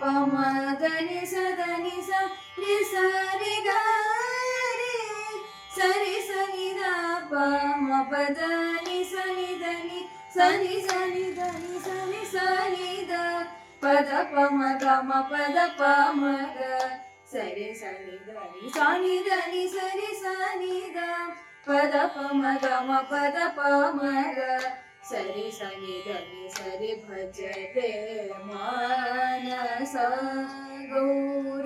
ಸನಿದ ಪಾಮರಿ ಸರಿ ಸನಿ ಸಪದನಿ ಸ ರೆ ಸ ಗರೆ ಪಮದನಿ ಸದನಿ ಸ ರೆ ಸರಿ ಗರೆ ಸರಿ ಸನಿದ ಪಮ ಪದನಿ ಸನಿ ಧನಿ ಸನಿ ಸನಿ ಧನಿ ಸನಿ ಸನಿದ ಪದ ಪಮ ಗಮ ಪದ ಪಮ ಗ ಸರಿ ಸನಿ ಧನಿ ಸನಿ ಧನಿ ಸರಿ ಸನಿ ದ ಪದ ಪಮ ಗಮ ಪದ ಪಮ ಗ सरि सरे गनि सरि भज प्रेमानस गौरीशनदनं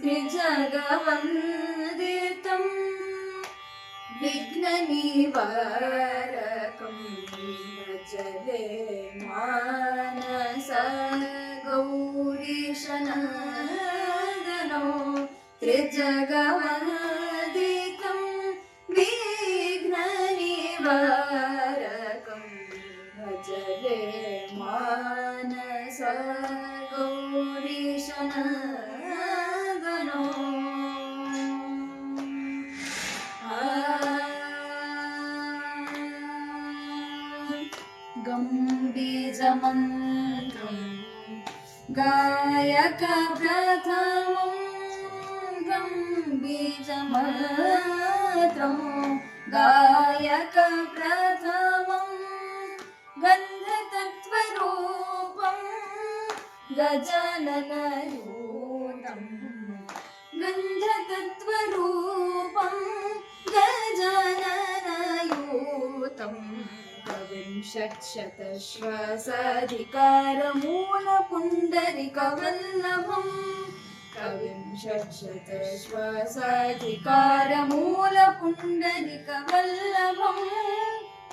त्रिजगवन्दितं विघ्ननिवारकं भजले मानस गौरीशनदनो त्रिजगव विघ्ननिवारकं भजले मानस गौरीशनदनो गम्बीजमन्त्रं गायकप्रथमं गम्बीजमन्त्रं गायकप्रथमं गन्धतत्त्वरूपं गजाननयूतं गन्धतत्त्वरूपं गजाननयूतम् कविंशत्शतश्वासाधिकारमूलपुण्डरिकवल्लभम् कविंशत्शतश्वासाधिकारमूलपुण्डरिकवल्लभम्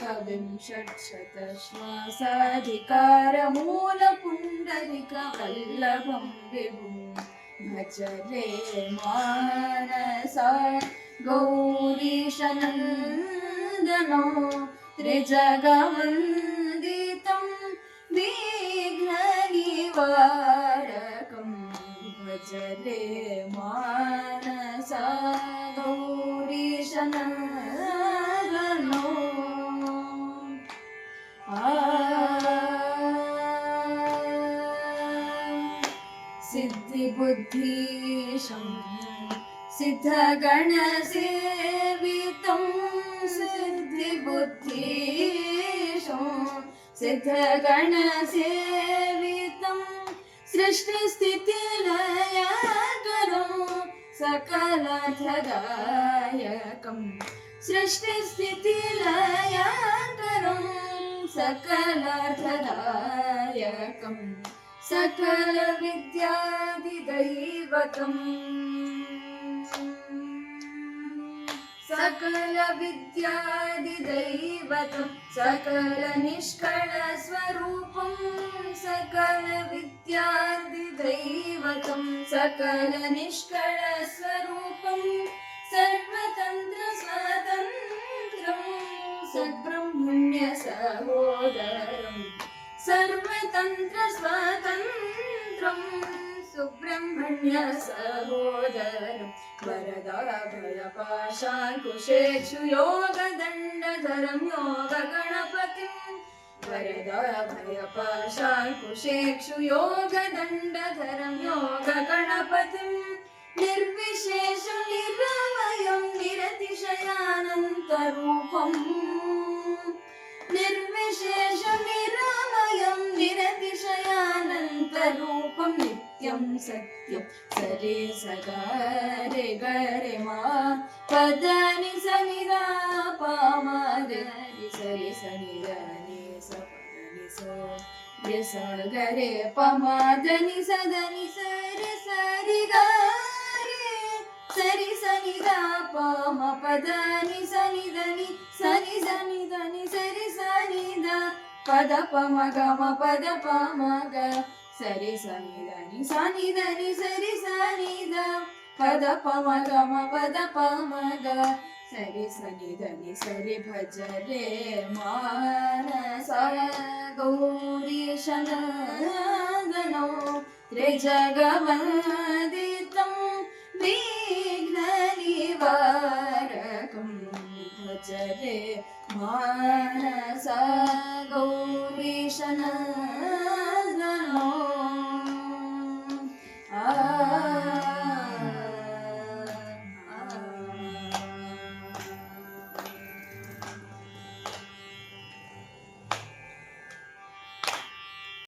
कविंशत्शतश्वासाधिकारमूलपुण्डरिकवल्लभं विभुं भजरे मानसा गौरीशनन्दनो त्रिजगवन्दितं भजरे मानसा गौरीशनन्दनो सिद्धिबुद्धीशं सिद्धगणसेवितं सिद्धिबुद्धीशं सिद्धगणसेवितं सकल सकलधदायकं सृष्टिस्थितिलयकरं सकलर्थदायकम् सकलविद्यादिदैवतम्। सकलविद्यादिदैवतं सकलनिष्कलस्वरूपं सकलविद्यादिदैवतं सकलनिष्कलस्वरूपं निष्कळस्वरूपम् सद्ब्रह्मण्यसहोदरं सद्ब्रह्मण्य सर्वतन्त्रस्वातन्त्रम् സുബ്രഹ്മണ്യ സഹോദരം വരദഭയപാശാങ്കുശേഷു യോഗദണ്ഡധരം യോഗ ഗണപതി വരദഭയപാശാങ്കുശേഷു യോഗദണ്ഡധരം യോഗ ഗണപതി നിർവിശേഷം നിരവയം നിരതിശയാനന്തരൂപം. നിർവിശേഷം ಸರಿ ಸಗ ರೆ ಬರೆ ಮಾ ಪದ ನಿ ಸಂಗಿದಾ ಪ ಮಾ ದ ನಿ ಸರಿ ಸನಿ ದಿ ಸ ಗ ರೆ ಪಮಾ ಧನಿ ಸದ ಸರಿ ಸರಿ ಸರಿ ಸನಿ ಪಮ ಪದ ನಿ ಸ ನಿ ಸನಿ ದ ಸರಿ ಸರಿ ದ ಪದ ಪಮ ಗಮ ಪದ ಪಮ ಗ పమ గమ పద పమ గ సరి సని దని సని దని సరి సని ద పద పమ గమ పద పమ గ సరి సని దని సరి భజ రే మానస గౌరీ శనందనో త్రిజగవందితం విఘ్న నివారకం భజ రే మానస గౌరీ శనందనో Oh.